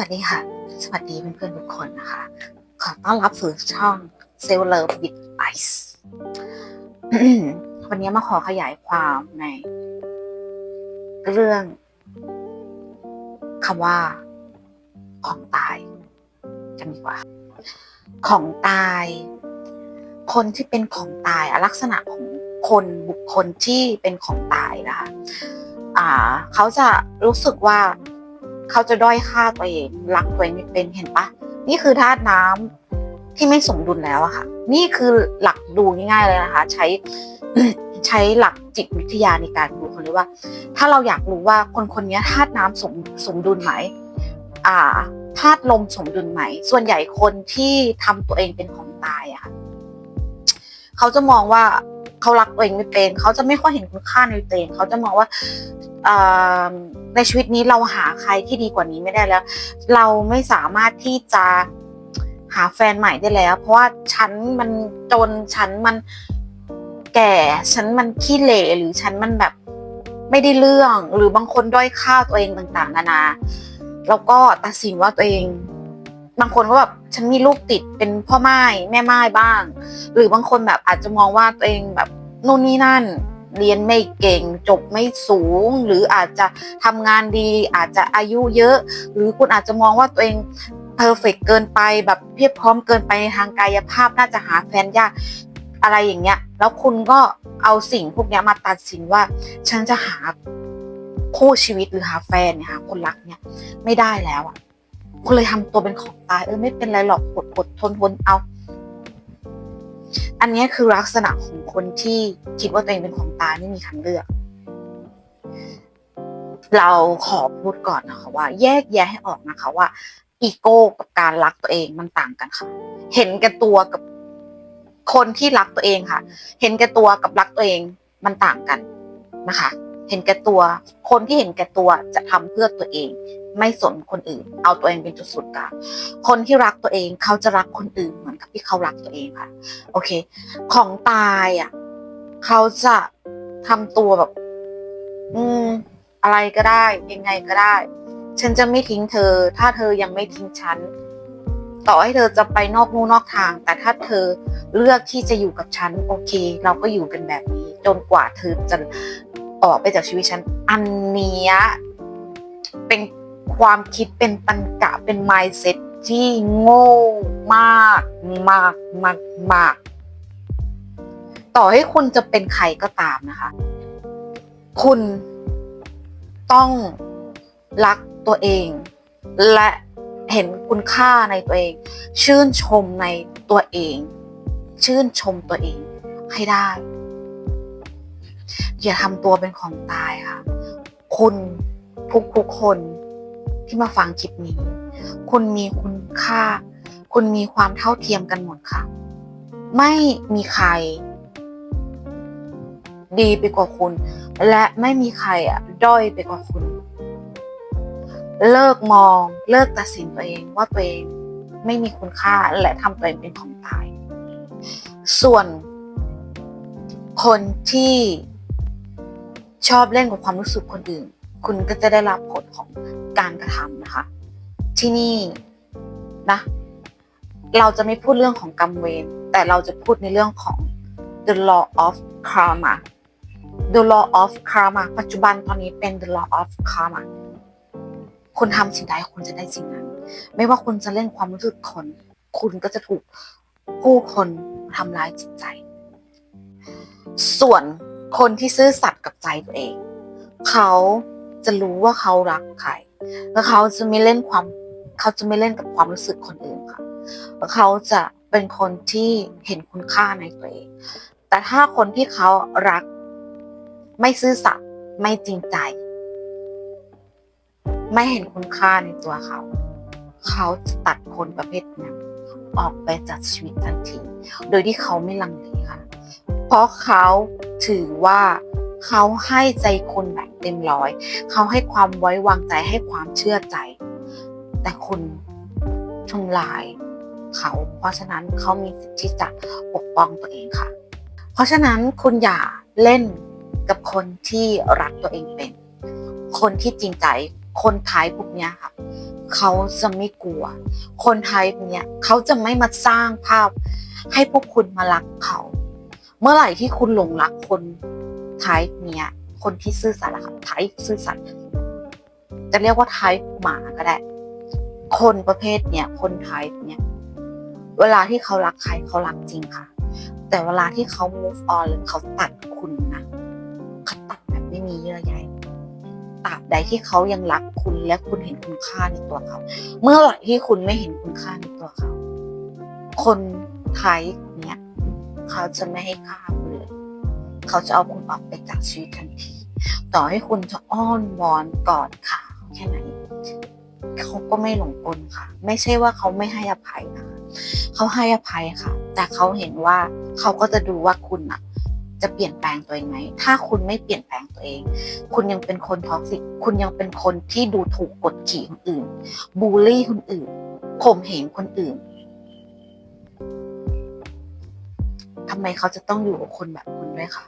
วัสดีค่ะ สวัสดีเพื่อนๆทุกคนนะคะ ขอต้อนรับสู่ช่อง s e l l Love with Ice วันนี้มาขอขยายความใน เรื่องคำว่า ของตายกันดีกว่า ของตาย คนที่เป็นของตายลักษณะของคนบุคคลที่เป็นของตายนะคะ อ่า เขาจะรู้สึกว่า เขาจะด้อยค่าตัวเองรักตัวเองไม่เป็นเห็นปะนี่คือธาตุน้ำที่ไม่สมดุลแล้วอะค่ะ นี่คือหลักดูง่ายๆเลยนะคะ ใช้ใช้หลักจิตวิทยาในการดูเขาเลยว่า ถ้าเราอยากรู้ว่าคนคนนี้ธาตุน้ำสมสมดุลไหมอ่าธาตุลมสมดุลไหม ส่วนใหญ่คนที่ทำตัวเองเป็นของตายอะค่ะเขาจะมองว่าเขารักตัวเองไม่เป็น เขาจะไม่ค่อยเห็นคุณค่าในตัวเอง เขาจะมองว่า ในชีวิตนี้เราหาใครที่ดีกว่านี้ไม่ได้แล้ว เราไม่สามารถที่จะหาแฟนใหม่ได้แล้ว เพราะว่าฉันมันจนฉันมันแก่ฉันมันขี้เหร่หรือฉันมันแบบไม่ได้เรื่อง หรือบางคนด้อยค่าตัวเองต่างๆ นานา แล้วก็ตัดสินว่าตัวเอง บางคนก็แบบฉันมีลูกติดเป็นพ่อไม้แม่ไม้บ้าง หรือบางคนแบบอาจจะมองว่าตัวเองแบบนู่นนี่นั่น เรียนไม่เก่ง จบไม่สูง หรืออาจจะทำงานดี อาจจะอายุเยอะ หรือคุณอาจจะมองว่าตัวเองเพอร์เฟกเกินไปแบบเพียบพร้อมเกินไปในทางกายภาพน่าจะหาแฟนยากอะไรอย่างเงี้ย แล้วคุณก็เอาสิ่งพวกนี้มาตัดสินว่า ฉันจะหาคู่ชีวิตหรือหาแฟนเนี่ยหาคนรักเนี่ย ไม่ได้แล้วอะคุณเลยทำตัวเป็นของตายเออไม่เป็นไรหรอกอดอดทนทนเอา อันนี้คือลักษณะของคนที่คิดว่าตัวเองเป็นของตายไม่มีทางเลือก เราขอพูดก่อนนะคะว่า แยกแยะให้ออกนะคะว่า อีโก้กับการรักตัวเองมันต่างกันค่ะ เห็นแก่ตัวกับคนที่รักตัวเองค่ะ เห็นแก่ตัวกับรักตัวเองมันต่างกันนะคะ เห็นแก่ตัว คนที่เห็นแก่ตัวจะทำเพื่อตัวเอง ไม่สนคนอื่น เอาตัวเองเป็นจุดศูนย์กลางคนที่รักตัวเองเขาจะรักคนอื่นเหมือนกับที่เขารักตัวเองค่ะ โอเค ของตายอะเขาจะทำตัวแบบ อืม อะไรก็ได้ ยังไงก็ได้ ฉันจะไม่ทิ้งเธอ ถ้าเธอยังไม่ทิ้งฉันต่อให้เธอจะไปนอกนู่นนอกทาง แต่ถ้าเธอเลือกที่จะอยู่กับฉัน โอเค เราก็อยู่กันแบบนี้ จนกว่าเธอจะ ออกไปจากชีวิตฉัน อันเนี้ยเป็นความคิดเป็นตันกะเป็น mindset ที่โง่มากมากมากมาก ต่อให้คุณจะเป็นใครก็ตามนะคะ คุณต้องรักตัวเอง และเห็นคุณค่าในตัวเอง ชื่นชมในตัวเอง ชื่นชมตัวเองให้ได้ อย่าทำตัวเป็นของตายค่ะ คุณทุกๆคนที่มาฟังคลิปนี้ คุณมีคุณค่า คุณมีความเท่าเทียมกันหมดค่ะ ไม่มีใคร ดีไปกว่าคุณ และไม่มีใครอะด้อยไปกว่าคุณ เลิกมองเลิกตัดสินตัวเองว่าตัวเองไม่มีคุณค่าและทำตัวเองเป็นของตาย ส่วนคนที่ ชอบเล่นกับความรู้สึกคนอื่น คุณก็จะได้รับผลของการกระทำนะคะ ที่นี่นะ เราจะไม่พูดเรื่องของกรรมเวรแต่เราจะพูดในเรื่องของ the law of karma the law of karma ปัจจุบันตอนนี้เป็น the law of karma คุณทำสิ่งใดคุณจะได้สิ่งนั้น ไม่ว่าคุณจะเล่นความรู้สึกคน คุณก็จะถูกผู้คนทำร้ายจิตใจ ส่วน คนที่ซื่อสัตย์กับใจตัวเอง เขาจะรู้ว่าเขารักใครแล้วเขาจะไม่เล่นความ เขาจะไม่เล่นกับความรู้สึกคนอื่นค่ะแล้วเขาจะเป็นคนที่เห็นคุณค่าในตัวเอง แต่ถ้าคนที่เขารัก ไม่ซื่อสัตย์ไม่จริงใจ ไม่เห็นคุณค่าในตัวเขา เขาจะตัดคนประเภทนั้นออกไปจากชีวิตทันที โดยที่เขาไม่ลังเลค่ะ เพราะเขาถือว่าเขาให้ใจคุณแบบเต็มร้อย เขาให้ความไว้วางใจให้ความเชื่อใจ แต่คุณทำลายเขา เพราะฉะนั้นเขามีสิทธิ์ที่จะปกป้องตัวเองค่ะ เพราะฉะนั้นคุณอย่าเล่นกับคนที่รักตัวเองเป็น คนที่จริงใจ คนไทยพวกเนี้ยค่ะ เขาจะไม่กลัว คนไทยพวกเนี้ยเขาจะไม่มาสร้างภาพให้พวกคุณมารักเขา เมื่อไหร่ที่คุณหลงรักคนไทยเนี้ย คนที่ซื่อสัตย์อะค่ะไทยซื่อสัตย์จะเรียกว่าไทยหมาก็ได้ คนประเภทเนี้ยคนไทยเนี้ยเวลาที่เขารักใครเขารักจริงค่ะ แต่เวลาที่เขา move on หรือเขาตัดคุณนะเขาตัดแบบไม่มีเยื่อใยตราบใดที่เขายังรักคุณและคุณเห็นคุณค่าในตัวเขา เมื่อไหร่ที่คุณไม่เห็นคุณค่าในตัวเขา คนไทย เขาจะไม่ให้ค่าคุณเลยเขาจะเอาคุณออกไปจากชีวิตทันที ต่อให้คุณจะอ้อนวอนกอดขาเขาแค่ไหนเขาก็ไม่หลงกลค่ะ ไม่ใช่ว่าเขาไม่ให้อภัยนะคะเขาให้อภัยค่ะ แต่เขาเห็นว่าเขาก็จะดูว่าคุณอะจะเปลี่ยนแปลงตัวเองไหม ถ้าคุณไม่เปลี่ยนแปลงตัวเอง คุณยังเป็นคนท็อกซิก คุณยังเป็นคนที่ดูถูกกดขี่คนอื่น บูลลี่คนอื่นข่มเหงคนอื่น ทำไมเขาจะต้องอยู่กับคนแบบคุณด้วยคะ